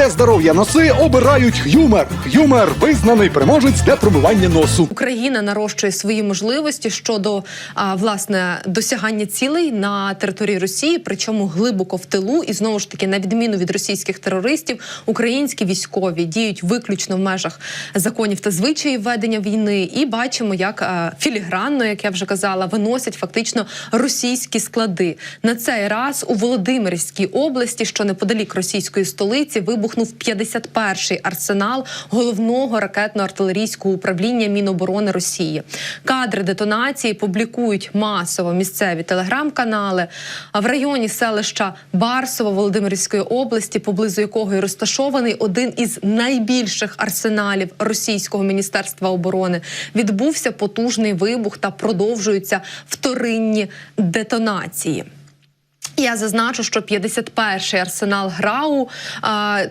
Для здоров'я носи обирають Х'юмер. Х'юмер визнаний переможець для промивання носу. Україна нарощує свої можливості щодо а, власне досягання цілей на території Росії, причому глибоко в тилу, і знову ж таки, на відміну від російських терористів, українські військові діють виключно в межах законів та звичаїв ведення війни. І бачимо, як а, філігранно, як я вже казала, виносять фактично російські склади. На цей раз у Володимирській області, що неподалік російської столиці, вибухнув 51-й арсенал головного ракетно-артилерійського управління Міноборони Росії. Кадри детонації публікують масово місцеві телеграм-канали. А в районі селища Барсово Володимирської області, поблизу якого і розташований один із найбільших арсеналів російського міністерства оборони, відбувся потужний вибух та продовжуються вторинні детонації. Я зазначу, що 51-й арсенал ГРАУ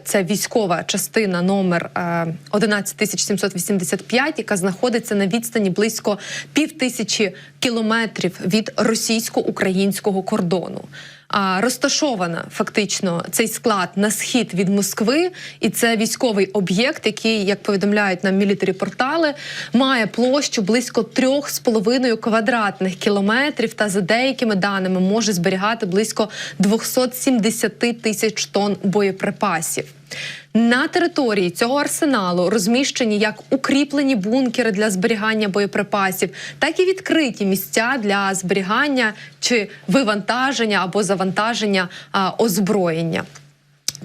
це військова частина номер а, 11785, яка знаходиться на відстані близько півтисячі кілометрів від російсько-українського кордону. А розташована фактично цей склад на схід від Москви, і це військовий об'єкт, який, як повідомляють нам мілітарі портали, має площу близько 3,5 квадратних кілометрів, та за деякими даними може зберігати близько 270 тисяч тонн боєприпасів. На території цього арсеналу розміщені як укріплені бункери для зберігання боєприпасів, так і відкриті місця для зберігання чи вивантаження або завантаження а, озброєння.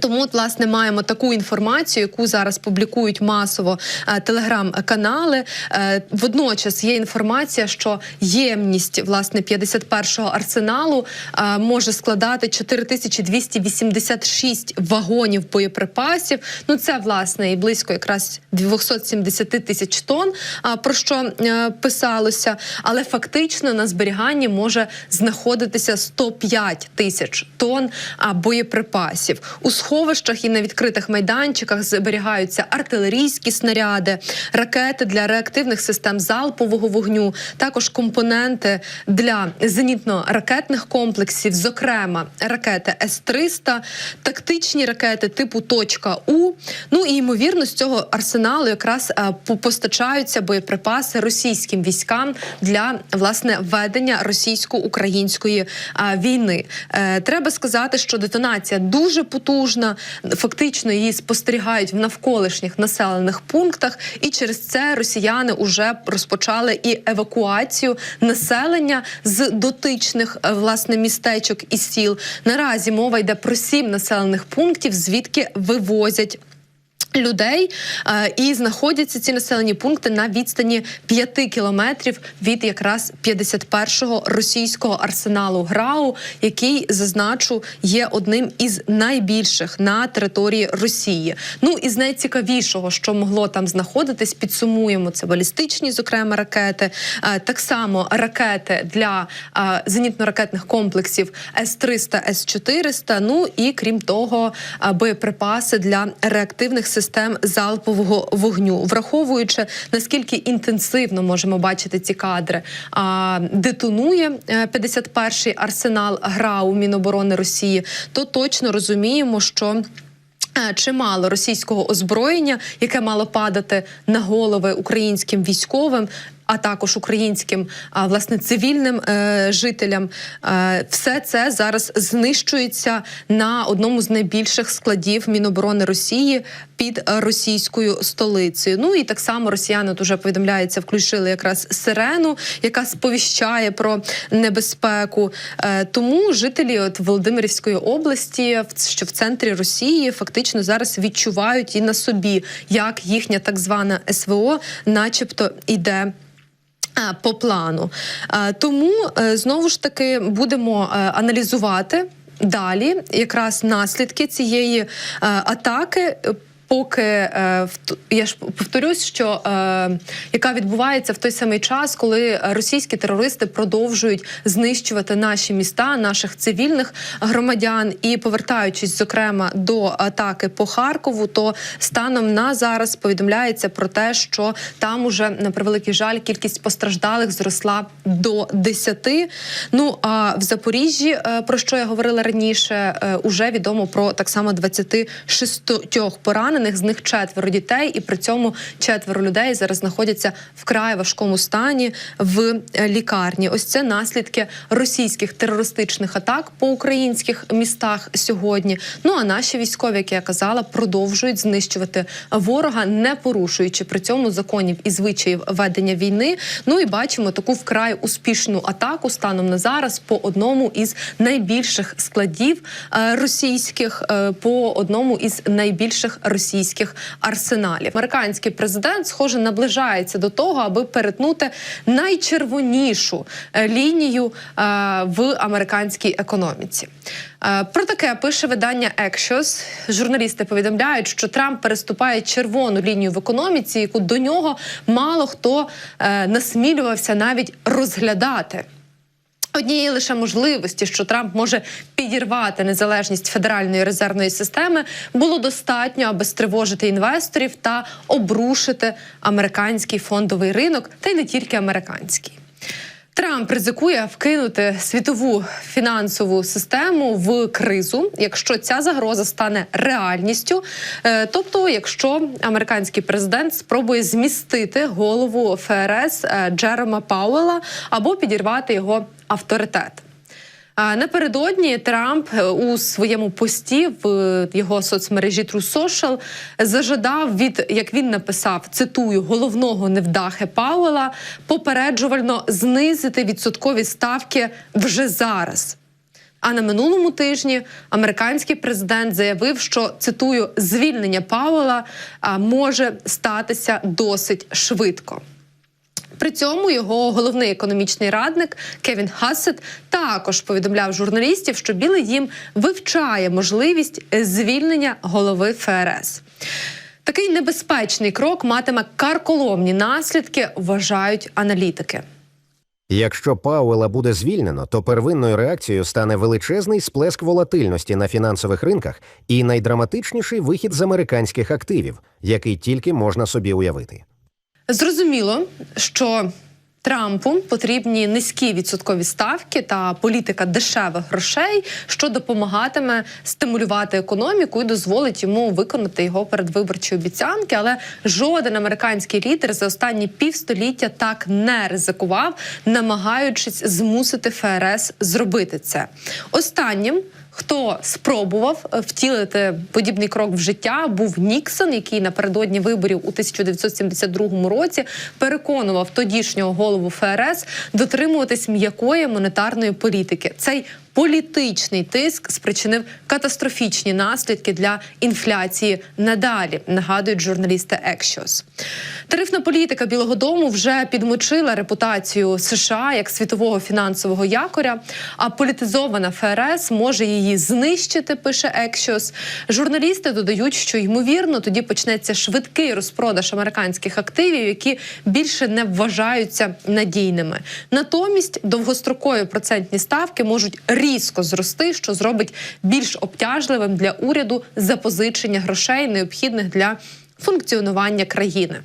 Тому, от, власне, маємо таку інформацію, яку зараз публікують масово е, телеграм-канали. Е, водночас є інформація, що ємність власне 51-го арсеналу е, може складати 4286 вагонів боєприпасів. Ну це власне і близько якраз 270 тисяч тонн. А про що е, писалося, але фактично на зберіганні може знаходитися 105 тисяч тонн а, боєприпасів. У сховищах і на відкритих майданчиках зберігаються артилерійські снаряди, ракети для реактивних систем залпового вогню, також компоненти для зенітно-ракетних комплексів, зокрема ракети С-300, тактичні ракети типу «Точка У». Ну і ймовірно, з цього арсеналу якраз е, по- постачаються боєприпаси російським військам для власне ведення російсько-української е, війни. Е, Треба сказати, що детонація дуже потужна. Фактично її спостерігають в навколишніх населених пунктах, і через це росіяни вже розпочали і евакуацію населення з дотичних е, власне містечок і сіл. Наразі мова йде про сім населених пунктів, звідки вивозять. Людей е, і знаходяться ці населені пункти на відстані 5 кілометрів від якраз 51-го російського арсеналу ГРАУ, який зазначу є одним із найбільших на території Росії. Ну і з найцікавішого, що могло там знаходитись, підсумуємо це балістичні, зокрема ракети, е, так само ракети для е, зенітно-ракетних комплексів С-300, С-400, Ну і крім того, боєприпаси для реактивних систем залпового вогню, враховуючи наскільки інтенсивно можемо бачити ці кадри. А детонує е, 51-й арсенал ГРАУ Міноборони Росії, то точно розуміємо, що. Е, Чимало російського озброєння, яке мало падати на голови українським військовим, а також українським власне цивільним е, жителям, е, все це зараз знищується на одному з найбільших складів Міноборони Росії під російською столицею. Ну і так само росіяни от уже повідомляється, включили якраз сирену, яка сповіщає про небезпеку. Е, тому жителі от Володимирівської області, що в центрі Росії, фактично зараз відчувають і на собі, як їхня так звана СВО, начебто, іде. По плану тому е, знову ж таки будемо е, аналізувати далі якраз наслідки цієї е, атаки. Поки е, я ж повторюсь, що е, яка відбувається в той самий час, коли російські терористи продовжують знищувати наші міста, наших цивільних громадян, і повертаючись зокрема до атаки по Харкову, то станом на зараз повідомляється про те, що там уже на превеликий жаль кількість постраждалих зросла до 10. Ну а в Запоріжжі, е, про що я говорила раніше, уже відомо про так само 26 поранених, з них четверо дітей, і при цьому четверо людей зараз знаходяться вкрай важкому стані в е, лікарні. Ось це наслідки російських терористичних атак по українських містах сьогодні. Ну а наші військові, як я казала, продовжують знищувати ворога, не порушуючи при цьому законів і звичаїв ведення війни. Ну і бачимо таку вкрай успішну атаку станом на зараз по одному із найбільших складів е, російських, е, по одному із найбільших російських арсеналів. Американський президент, схоже, наближається до того, аби перетнути найчервонішу е, лінію е, в американській економіці. Е, Про таке пише видання Axios. Журналісти повідомляють, що Трамп переступає червону лінію в економіці, яку до нього мало хто насмілювався навіть розглядати. Однієї лише можливості, що Трамп може підірвати незалежність федеральної резервної системи, було достатньо, аби стривожити інвесторів та обрушити американський фондовий ринок, та й не тільки американський. Трамп ризикує вкинути світову фінансову систему в кризу, якщо ця загроза стане реальністю. Е, Тобто, якщо американський президент спробує змістити голову ФРС е, Джерома Пауела або підірвати його авторитет. Напередодні Трамп е, у своєму пості в е, його соцмережі True Social зажадав від, як він написав, цитую головного невдахи Пауела, попереджувально знизити відсоткові ставки вже зараз. А на минулому тижні американський президент заявив, що цитую звільнення Пауела може статися досить швидко. При цьому його головний економічний радник Кевін Хассет також повідомляв журналістів, що Білий Дім вивчає можливість звільнення голови ФРС. Такий небезпечний крок матиме карколомні наслідки, вважають аналітики. Якщо Пауела буде звільнено, то первинною реакцією стане величезний сплеск волатильності на фінансових ринках і найдраматичніший вихід з американських активів, який тільки можна собі уявити. Зрозуміло, що Трампу потрібні низькі відсоткові ставки та політика дешевих грошей, що допомагатиме стимулювати економіку і дозволить йому виконати його передвиборчі обіцянки. Але жоден американський лідер за останні півстоліття так не ризикував, намагаючись змусити ФРС зробити це. Останнім. Хто спробував втілити подібний крок в життя, був Ніксон, який напередодні виборів у 1972 році переконував тодішнього голову ФРС дотримуватись м'якої монетарної політики. Цей політичний тиск спричинив катастрофічні наслідки для інфляції надалі. Нагадують журналісти Axios. Тарифна політика Білого Дому вже підмочила репутацію США як світового фінансового якоря. А політизована ФРС може її знищити. Пише Axios. Журналісти додають, що ймовірно тоді почнеться швидкий розпродаж американських активів, які більше не вважаються надійними. Натомість довгострокові процентні ставки можуть різко зрости, що зробить більш обтяжливим для уряду запозичення грошей, необхідних для функціонування країни.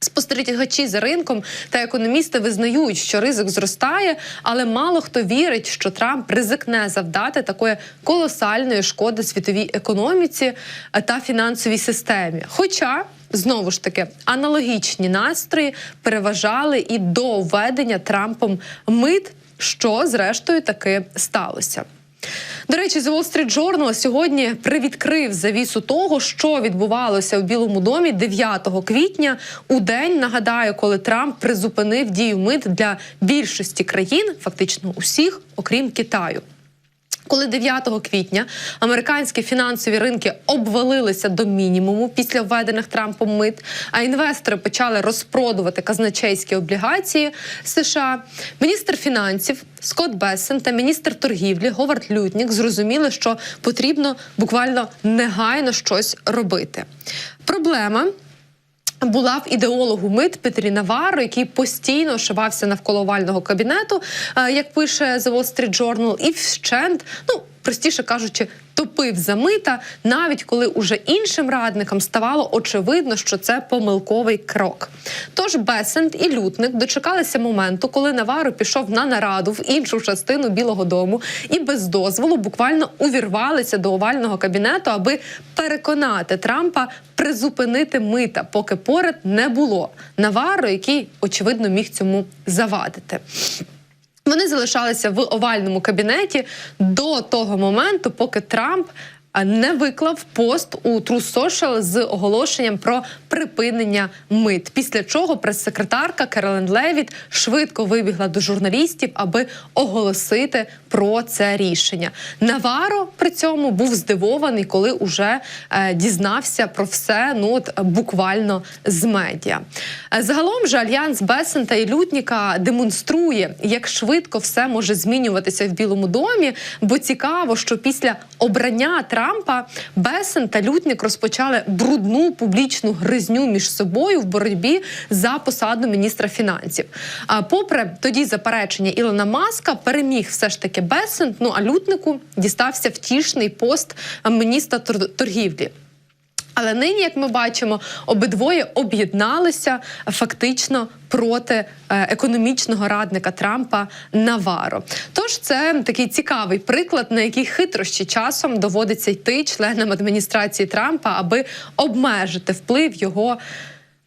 Спостерігачі за ринком та економісти визнають, що ризик зростає, але мало хто вірить, що Трамп ризикне завдати такої колосальної шкоди світовій економіці е, та фінансовій системі. Хоча знову ж таки аналогічні настрої переважали і до введення Трампом мит, що зрештою таки сталося. До речі, The Wall Street Journal сьогодні привідкрив завісу того, що відбувалося у Білому домі 9 квітня, у день нагадаю, коли Трамп призупинив дію мит для більшості країн, фактично усіх, окрім Китаю. Коли 9 квітня американські фінансові ринки обвалилися до мінімуму після введених Трампом мит, а інвестори почали розпродувати казначейські облігації США, міністр фінансів Скотт Бессен та міністр торгівлі Говард Лютнік зрозуміли, що потрібно буквально негайно щось робити. Проблема була в ідеологу мит Петрі Наваро, який постійно шивався навколо овального кабінету, е, як пише The Wall Street Journal, і вщент, ну простіше кажучи, топив за мита, навіть коли уже іншим радникам ставало очевидно, що це помилковий крок. Тож Бесент і Лютник дочекалися моменту, коли Наваро пішов на нараду в іншу частину Білого Дому і без дозволу буквально увірвалися до овального кабінету, аби переконати Трампа призупинити мита, поки поряд не було Наваро, який очевидно міг цьому завадити. Вони залишалися в овальному кабінеті до того моменту, поки Трамп не виклав пост у True з оголошенням про припинення мит. Після чого прес-секретарка Керолен Левіт швидко вибігла до журналістів, аби оголосити про це рішення. Наваро при цьому був здивований, коли уже е, дізнався про все. Ну от буквально з медіа. Е, Загалом же альянс Бесента і Лютніка демонструє, як швидко все може змінюватися в Білому домі. Бо цікаво, що після обрання Трампа Бесен та Лютнік розпочали брудну публічну гризню між собою в боротьбі за посаду міністра фінансів. А попри тоді заперечення Ілона Маска, переміг все ж таки Бесен. Ну а Лютнику дістався втішний пост міністра тор- торгівлі. Але нині, як ми бачимо, обидвоє об'єдналися фактично проти е, економічного радника Трампа Наваро. Тож це такий цікавий приклад, на який хитрощі часом доводиться йти членам адміністрації Трампа, аби обмежити вплив його,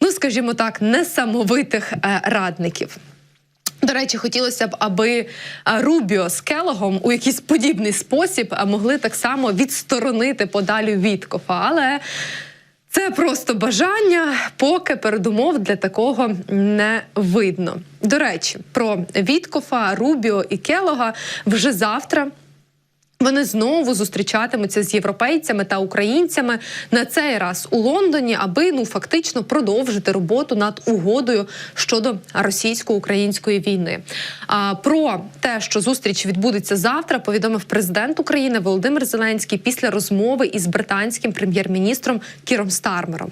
ну скажімо так, несамовитих е, радників. До речі, хотілося б, аби Рубіо з Келогом у якийсь подібний спосіб могли так само відсторонити подалі Віткофа. Але це просто бажання, поки передумов для такого не видно. До речі, про Віткофа, Рубіо і Келога вже завтра. Вони знову зустрічатимуться з європейцями та українцями на цей раз у Лондоні, аби ну фактично продовжити роботу над угодою щодо російсько-української війни. А про те, що зустріч відбудеться завтра, повідомив президент України Володимир Зеленський після розмови із британським прем'єр-міністром Кіром Стармером.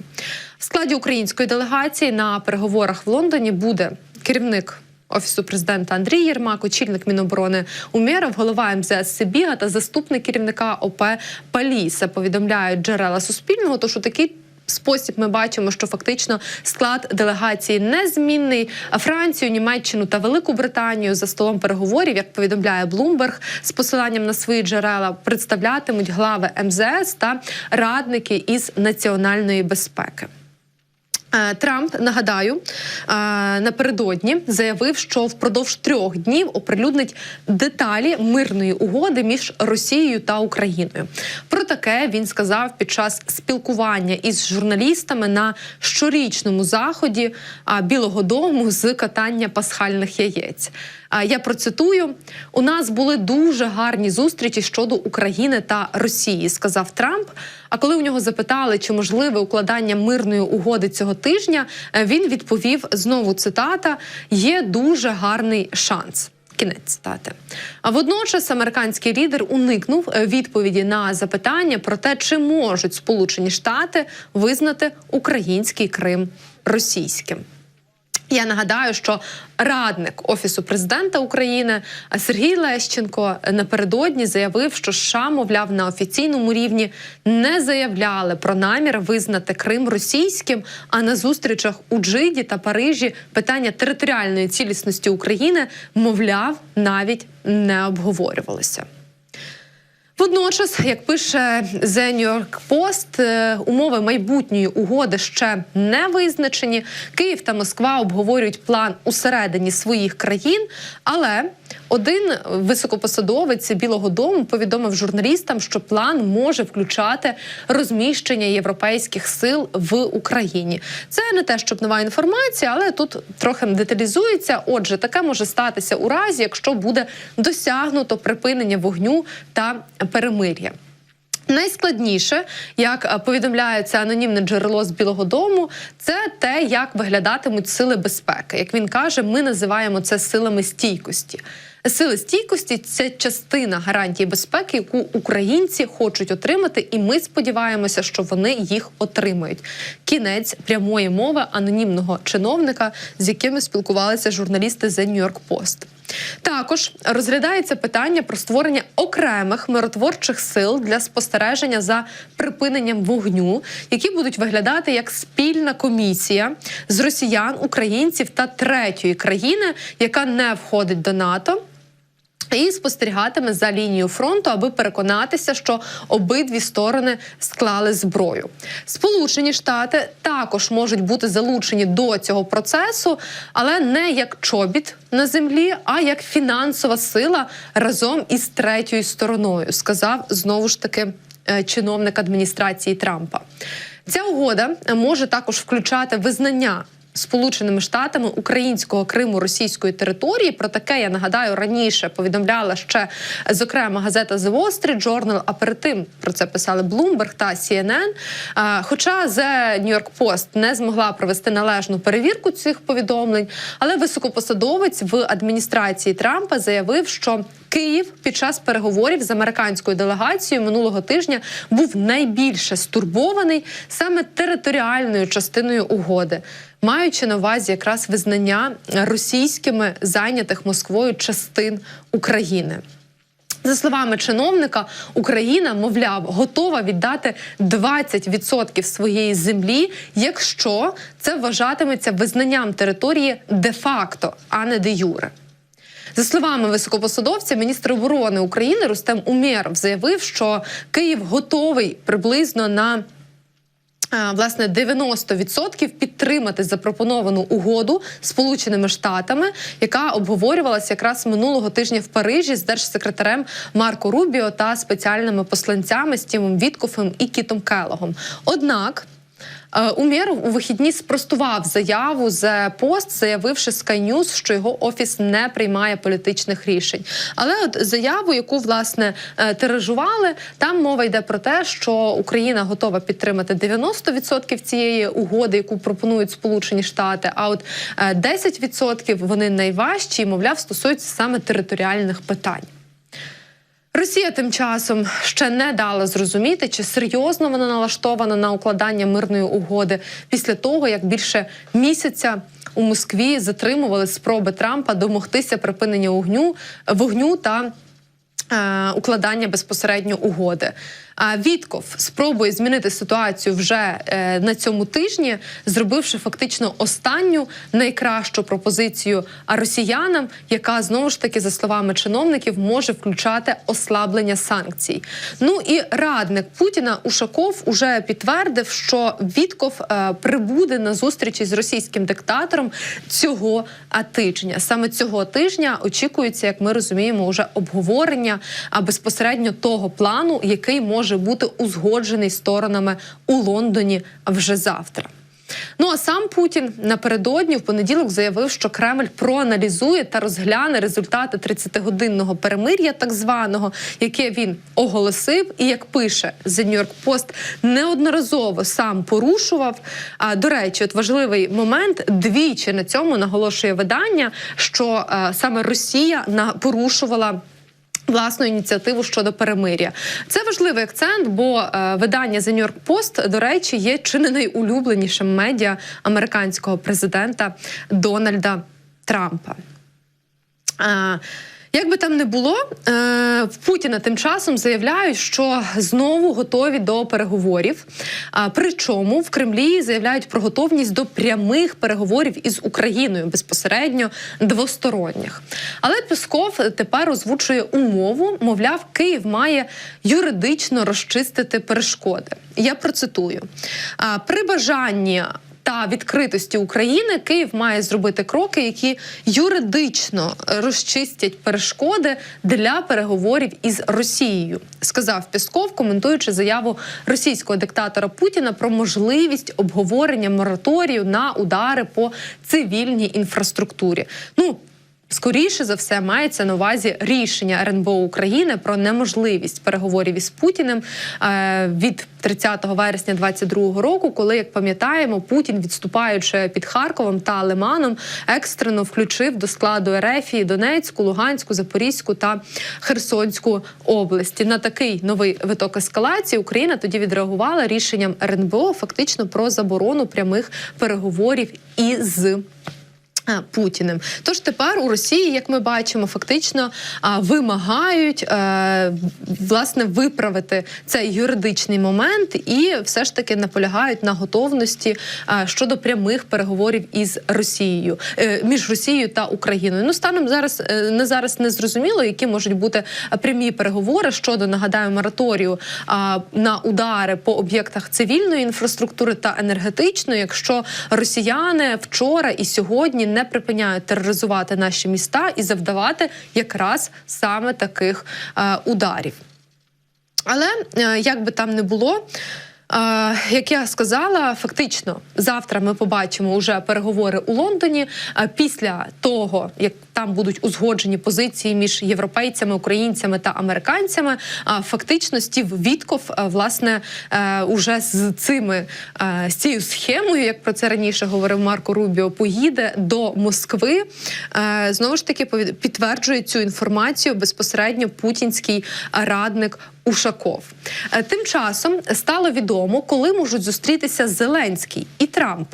В складі української делегації на переговорах в Лондоні буде керівник. Офісу президента Андрій Єрмак, очільник Міноборони Умєров, голова МЗС Сибіга та заступник керівника ОП Паліса повідомляють джерела Суспільного. Тож у такий спосіб ми бачимо, що фактично склад делегації незмінний. Францію, Німеччину та Велику Британію за столом переговорів, як повідомляє Блумберг, з посиланням на свої джерела представлятимуть глави МЗС та радники із національної безпеки. Е, Трамп нагадаю е, напередодні заявив, що впродовж трьох днів оприлюднить деталі мирної угоди між Росією та Україною. Про таке він сказав під час спілкування із журналістами на щорічному заході Білого Дому з катання пасхальних яєць. А, Я процитую: у нас були дуже гарні зустрічі щодо України та Росії, сказав Трамп. А коли у нього запитали, чи можливе укладання мирної угоди цього тижня, е, він відповів знову цитата: є дуже гарний шанс. Кінець цитати. А водночас американський лідер уникнув е, відповіді на запитання про те, чи можуть Сполучені Штати визнати український Крим російським. Я нагадаю, що радник офісу президента України Сергій Лещенко напередодні заявив, що США, мовляв, на офіційному рівні не заявляли про намір визнати Крим російським. А на зустрічах у Джиді та Парижі питання територіальної цілісності України, мовляв, навіть не обговорювалося. Водночас, як пише The New York Post, е, умови майбутньої угоди ще не визначені. Київ та Москва обговорюють план усередині своїх країн, але один високопосадовець Білого Дому повідомив журналістам, що план може включати розміщення європейських сил в Україні. Це не те, щоб нова інформація, але тут трохи деталізується. Отже, таке може статися у разі, якщо буде досягнуто припинення вогню та перемир'я. Найскладніше, як е, повідомляє це анонімне джерело з Білого Дому, це те, як виглядатимуть сили безпеки. Як він каже, ми називаємо це силами стійкості. Сили стійкості це частина гарантії безпеки, яку українці хочуть отримати, і ми сподіваємося, що вони їх отримають. Кінець прямої мови анонімного чиновника, з якими спілкувалися журналісти The New York Post. Також розглядається питання про створення окремих миротворчих сил для спостереження за припиненням вогню, які будуть виглядати як спільна комісія з росіян, українців та третьої країни, яка не входить до НАТО. І спостерігатиме за лінією фронту, аби переконатися, що обидві сторони склали зброю. Сполучені Штати також можуть бути залучені до цього процесу, але не як чобіт на землі, а як фінансова сила разом із третьою стороною, сказав знову ж таки е, чиновник адміністрації Трампа. Ця угода може також включати визнання Сполученими Штатами українського Криму російської території. Про таке я нагадаю раніше повідомляла ще зокрема газета The Wall Street Journal, А перед тим про це писали Bloomberg та CNN. Хоча The New York Post не змогла провести належну перевірку цих повідомлень, але високопосадовець в адміністрації Трампа заявив, що Київ під час переговорів з американською делегацією минулого тижня був найбільше стурбований саме територіальною частиною угоди, маючи на увазі якраз визнання російськими зайнятих Москвою частин України. За словами чиновника, Україна, мовляв, готова віддати 20% своєї землі, якщо це вважатиметься визнанням території де-факто, а не де юре. За словами високопосадовця, міністр оборони України Рустем Умєров заявив, що Київ готовий приблизно на Власне, 90% підтримати запропоновану угоду Сполученими Штатами, яка обговорювалася якраз минулого тижня в Парижі з держсекретарем Марко Рубіо та спеціальними посланцями Стімом Віткофем і Кітом Келогом. Однак Умєров у вихідні спростував заяву з пост, заявивши Sky News, що його офіс не приймає політичних рішень. Але от заяву, яку власне е, тиражували, там мова йде про те, що Україна готова підтримати 90% цієї угоди, яку пропонують Сполучені Штати. А от е, 10% вони найважчі, мовляв, стосуються саме територіальних питань. Росія тим часом ще не дала зрозуміти, чи серйозно вона налаштована на укладання мирної угоди після того, як більше місяця у Москві затримували спроби Трампа домогтися припинення вогню вогню та е, укладання безпосередньо угоди. А Вітков спробує змінити ситуацію вже е, на цьому тижні, зробивши фактично останню найкращу пропозицію росіянам, яка знову ж таки, за словами чиновників, може включати ослаблення санкцій. Ну і радник Путіна Ушаков уже підтвердив, що Вітков е, прибуде на зустрічі з російським диктатором цього тижня. Саме цього тижня очікується, як ми розуміємо, уже обговорення а безпосередньо того плану, який може бути узгоджений сторонами у Лондоні вже завтра. Ну а сам Путін напередодні в понеділок заявив, що Кремль проаналізує та розгляне результати 30-годинного перемир'я, так званого, яке він оголосив, і як пише The New York Post, неодноразово сам порушував. А до речі, от важливий момент двічі на цьому наголошує видання, що е, саме Росія на порушувала. Власну ініціативу щодо перемиря це важливий акцент, бо е, видання The New York Post, до речі, є чи не найулюбленішим медіа американського президента Дональда Трампа. Як би там не було, е, в Путіна тим часом заявляють, що знову готові до переговорів. Причому в Кремлі заявляють про готовність до прямих переговорів із Україною безпосередньо двосторонніх. Але Песков тепер озвучує умову, мовляв, Київ має юридично розчистити перешкоди. Я процитую: при бажанні та відкритості України Київ має зробити кроки, які юридично розчистять перешкоди для переговорів із Росією, сказав Пісков, коментуючи заяву російського диктатора Путіна про можливість обговорення мораторію на удари по цивільній інфраструктурі. Ну Скоріше за все мається на увазі рішення РНБО України про неможливість переговорів із Путіним е, від 30 вересня 2022 року, коли, як пам'ятаємо, Путін, відступаючи під Харковом та Лиманом, екстрено включив до складу РФ Донецьку, Луганську, Запорізьку та Херсонську області. На такий новий виток ескалації Україна тоді відреагувала рішенням РНБО фактично про заборону прямих переговорів із. А, Путіним. Тож тепер у Росії, як ми бачимо, фактично вимагають е, власне виправити цей юридичний момент і все ж таки наполягають на готовності е, щодо прямих переговорів із Росією е, між Росією та Україною. Ну станом зараз е, не зараз не зрозуміло, які можуть бути прямі переговори щодо нагадаю мораторію на удари по об'єктах цивільної інфраструктури та енергетичної, якщо росіяни вчора і сьогодні не припиняють тероризувати наші міста і завдавати якраз саме таких е, ударів. Але е, як би там не було. Е, як я сказала, фактично завтра ми побачимо вже переговори у Лондоні. е, Після того, як там будуть узгоджені позиції між європейцями, українцями та американцями, а фактично Стів Вітков, е, власне, е, уже з цими е, з цією схемою, як про це раніше говорив Марко Рубіо, поїде до Москви. Знову ж таки підтверджує цю інформацію безпосередньо путінський радник Ушаков. Тим часом стало відомо, коли можуть зустрітися Зеленський і Трамп.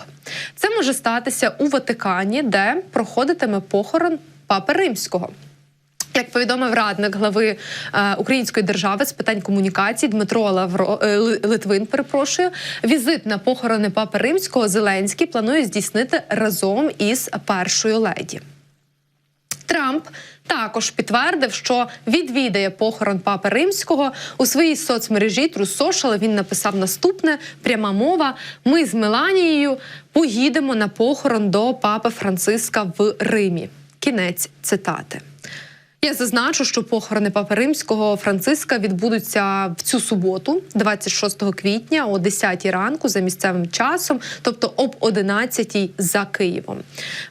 Це може статися у Ватикані, де проходитиме похорон Папи Римського. Як повідомив радник глави е, Української держави з питань комунікацій Дмитро Лавро е, Литвин, перепрошую, візит на похорони Папи Римського Зеленський планує здійснити разом із першою леді. Трамп також підтвердив, що відвідає похорон папи римського у своїй соцмережі True Він написав наступне: пряма мова. Ми з Меланією поїдемо на похорон до папи Франциска в Римі. Кінець цитати. Я зазначу, що похорони Папи Римського Франциска відбудуться в цю суботу, 26 квітня, о 10 ранку за місцевим часом, тобто об 11 за Києвом.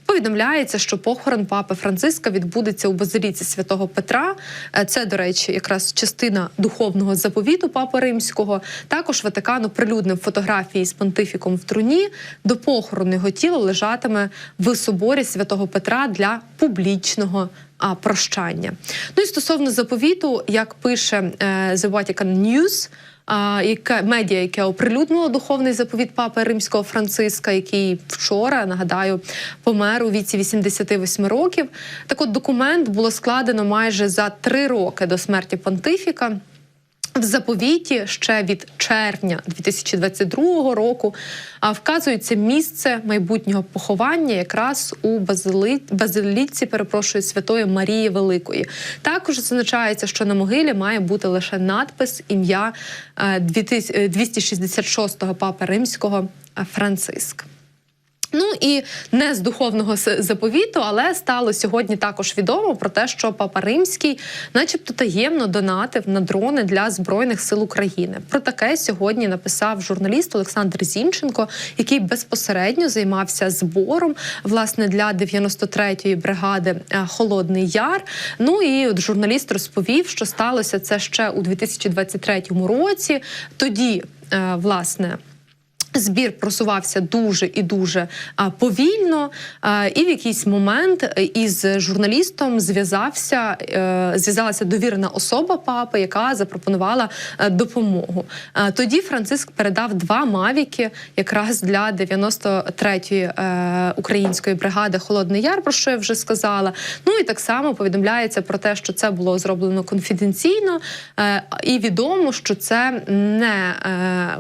Повідомляється, що похорон Папи Франциска відбудеться у базиліці святого Петра. Е, Це, до речі, якраз частина духовного заповіту Папи Римського. Також Ватикан оприлюднив фотографії з понтифіком в труні. До похорону його тіло лежатиме в соборі святого Петра для публічного а, прощання. Ну і стосовно заповіту, як пише е, The Vatican News, яке медіа, яке оприлюднило духовний заповіт папи римського Франциска, який вчора нагадаю помер у віці 88 років. Так, от документ було складено майже за три роки до смерті понтифіка. В заповіті ще від червня 2022 року вказується місце майбутнього поховання якраз у базили... базиліці, перепрошую, Святої Марії Великої. Також зазначається, що на могилі має бути лише надпис ім'я е, 2000 е, 266-го папи римського е, Франциск. Ну і не з духовного заповіту, але стало сьогодні також відомо про те, що Папа Римський, начебто, таємно донатив на дрони для збройних сил України. Про таке сьогодні написав журналіст Олександр Зінченко, який безпосередньо займався збором власне для 93-ї бригади е, Холодний Яр. Ну і от журналіст розповів, що сталося це ще у 2023 році. Тоді, е, власне. Збір просувався дуже і дуже повільно, і в якийсь момент е, із журналістом зв'язався е, зв'язалася довірена особа папи, яка запропонувала е, допомогу. Тоді Франциск передав два мавіки якраз для 93-ї е, української бригади Холодний Яр, про що я вже сказала. Ну і так само повідомляється про те, що це було зроблено конфіденційно, і відомо, що це не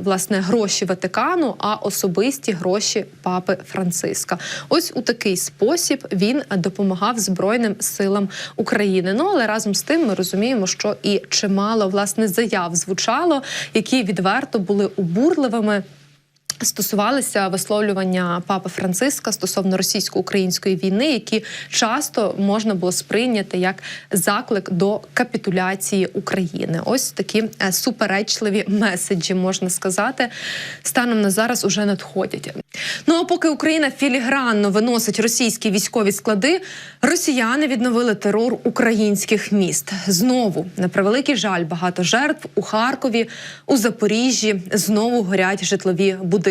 власне гроші Ватикану, а особисті гроші папи Франциска. Ось у такий спосіб він допомагав Збройним силам України. Ну але разом з тим ми розуміємо, що і чимало власне заяв звучало, які відверто були обурливими. Стосувалися висловлювання папи Франциска стосовно російсько-української війни, які часто можна було сприйняти як заклик до капітуляції України. Ось такі е, суперечливі меседжі можна сказати, станом на зараз уже надходять. Ну а поки Україна філігранно виносить російські військові склади, росіяни відновили терор українських міст. Знову на превеликий жаль, багато жертв у Харкові, у Запоріжжі знову горять житлові будинки.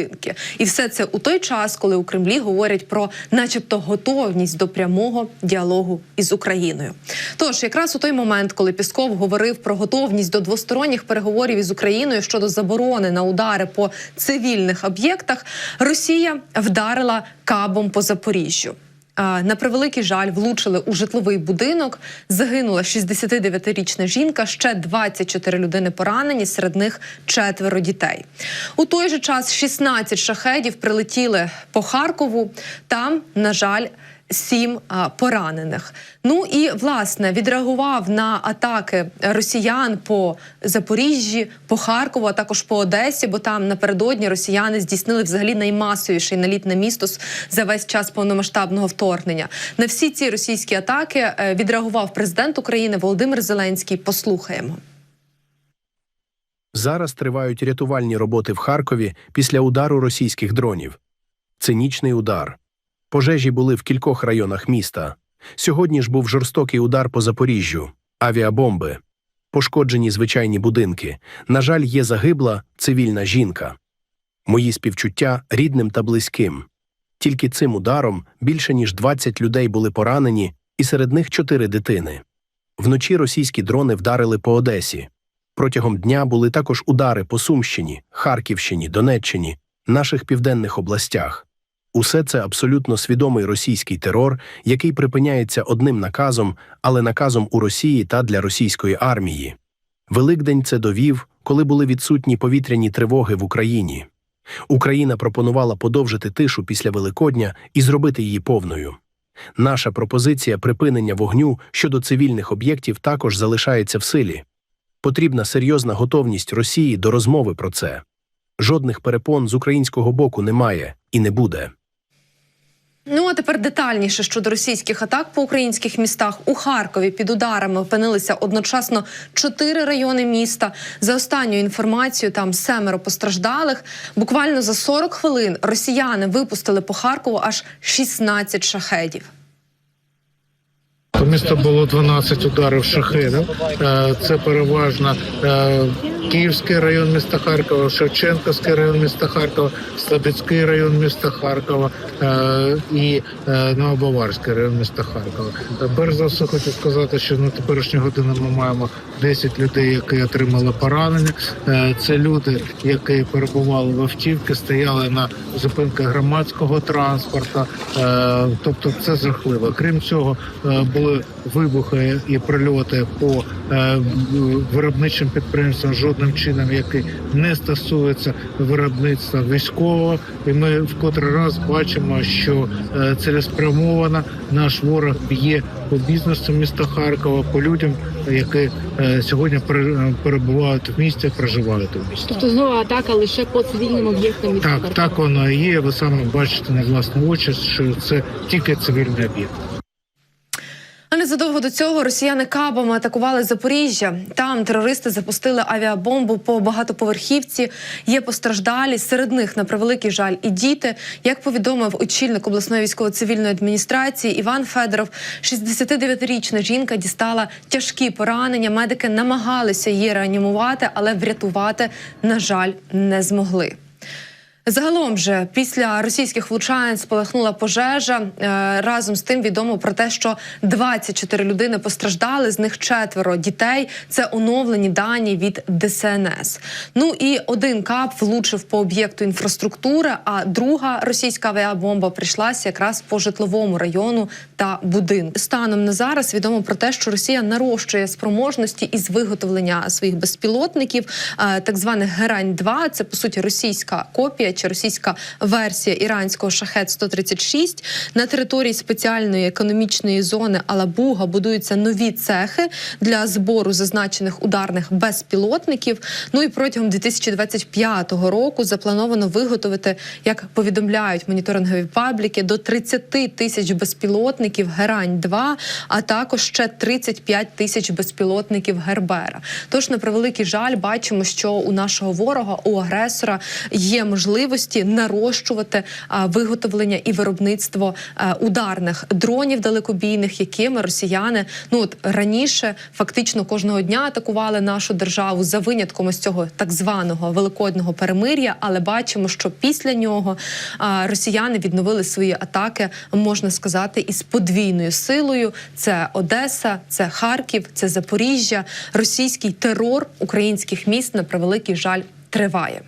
І все це у той час, коли у Кремлі говорять про, начебто, готовність до прямого діалогу із Україною. Тож, якраз у той момент, коли Пісков говорив про готовність до двосторонніх переговорів із Україною щодо заборони на удари по цивільних об'єктах, Росія вдарила кабом по Запоріжжю. На превеликий жаль, влучили у житловий будинок. Загинула 69-річна жінка. Ще 24 людини поранені. Серед них четверо дітей. У той же час 16 шахедів прилетіли по Харкову. Там, на жаль, сім поранених. Ну і власне відреагував на атаки росіян по Запоріжжі, по Харкову, а також по Одесі, бо там напередодні росіяни здійснили взагалі наймасовіший наліт на місто за весь час повномасштабного вторгнення. На всі ці російські атаки е, відреагував президент України Володимир Зеленський. Послухаємо. Зараз тривають рятувальні роботи в Харкові після удару російських дронів. Цинічний удар. Пожежі були в кількох районах міста. Сьогодні ж був жорстокий удар по Запоріжжю, авіабомби, пошкоджені звичайні будинки. На жаль, є загибла цивільна жінка. Мої співчуття рідним та близьким. Тільки цим ударом більше ніж 20 людей були поранені, і серед них чотири дитини. Вночі російські дрони вдарили по Одесі. Протягом дня були також удари по Сумщині, Харківщині, Донеччині, наших південних областях. Усе це абсолютно свідомий російський терор, який припиняється одним наказом, але наказом у Росії та для російської армії. Великдень це довів, коли були відсутні повітряні тривоги в Україні. Україна пропонувала подовжити тишу після Великодня і зробити її повною. Наша пропозиція припинення вогню щодо цивільних об'єктів також залишається в силі. Потрібна серйозна готовність Росії до розмови про це. Жодних перепон з українського боку немає і не буде. Ну а тепер детальніше щодо російських атак по українських містах у Харкові під ударами опинилися одночасно чотири райони міста. За останньою інформацією, там семеро постраждалих. Буквально за 40 хвилин росіяни випустили по Харкову аж 16 шахедів. По місту було 12 ударів шахедів. Е, Це переважно е, Київський район міста Харкова, Шевченківський район міста Харкова, Слобідський район міста Харкова е, і Новобаварський район міста Харкова. Перш за все хочу сказати, що на теперішню годину ми маємо 10 людей, які отримали поранення. Це люди, які перебували в автівці, стояли на зупинках громадського транспорту. Тобто це жахливо. Крім цього, е, були вибухи і прильоти по е, виробничим підприємствам жодним чином, які не стосуються виробництва військового. І ми в котрий раз бачимо, що е, цілеспрямовано наш ворог б'є по бізнесу міста Харкова, по людям, які е, сьогодні пере- перебувають в місті, проживають у місті. Тобто знову атака лише по цивільним об'єктам міста Так, Харкова. так воно і є. Ви саме бачите на власні очі, що це тільки цивільний об'єкт. А незадовго до цього росіяни кабами атакували Запоріжжя. Там терористи запустили авіабомбу по багатоповерхівці. Є постраждалі. Серед них на превеликий жаль і діти. Як повідомив очільник обласної військово-цивільної адміністрації Іван Федоров, 69-річна жінка дістала тяжкі поранення. Медики намагалися її реанімувати, але врятувати, на жаль, не змогли. Загалом же після російських влучань спалахнула пожежа. Е, Разом з тим відомо про те, що 24 людини постраждали, з них четверо дітей. Це оновлені дані від ДСНС. Ну і один кап влучив по об'єкту інфраструктури, а друга російська авіабомба прийшлася якраз по житловому району та будинку. Станом на зараз відомо про те, що Росія нарощує спроможності із виготовлення своїх безпілотників, е, так званих герань 2 Це по суті російська копія чи російська версія іранського шахет 136 На території спеціальної економічної зони Алабуга будуються нові цехи для збору зазначених ударних безпілотників. Ну і протягом 2025 року заплановано виготовити, як повідомляють моніторингові пабліки, до 30 тисяч безпілотників Герань 2 а також ще 35 тисяч безпілотників Гербера. Тож на превеликий жаль, бачимо, що у нашого ворога, у агресора є можливості нарощувати виготовлення і виробництво ударних дронів далекобійних, якими росіяни ну от раніше фактично кожного дня атакували нашу державу за винятком ось цього так званого великодного перемир'я. Але бачимо, що після нього росіяни відновили свої атаки, можна сказати, із подвійною силою. Це Одеса, це Харків, це Запоріжжя. Російський терор українських міст на превеликий жаль триває.